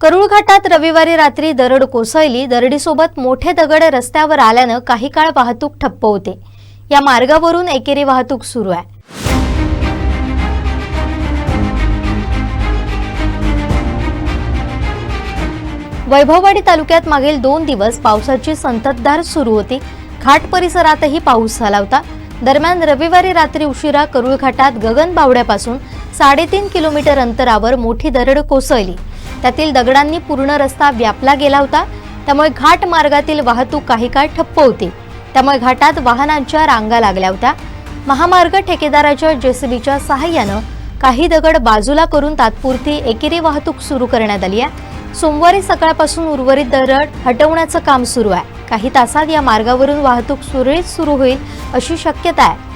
करुळ घाटात रविवारी रात्री दरड कोसळली दरडीसोबत मोठे दगड रस्त्यावर आल्यानं काही काळ वाहतूक ठप्प होते. या मार्गावरून एकेरी वाहतूक सुरू आहे. वैभववाडी तालुक्यात मागील दोन दिवस पावसाची संततधार सुरू होती. घाट परिसरातही पाऊस झाला होता. दरम्यान रविवारी रात्री उशिरा करुळ घाटात गगन बावड्यापासून साडेतीन किलोमीटर अंतरावर मोठी दरड कोसळली. त्यातील दगडांनी पूर्ण रस्ता व्यापला गेला होता. त्यामुळे घाट मार्गातील वाहतूक काही काळ ठप्प होती. त्यामुळे घाटात वाहनांच्या रांगा लागल्या होत्या. महामार्ग ठेकेदाराच्या जेसीबीच्या सहाय्यानं काही दगड बाजूला करून तात्पुरती एकेरी वाहतूक सुरू करण्यात आली आहे. सोमवारी सकाळपासून उर्वरित दरड हटवण्याचं काम सुरू आहे. काही तासात या मार्गावरून वाहतूक सुरळीत सुरू होईल अशी शक्यता आहे.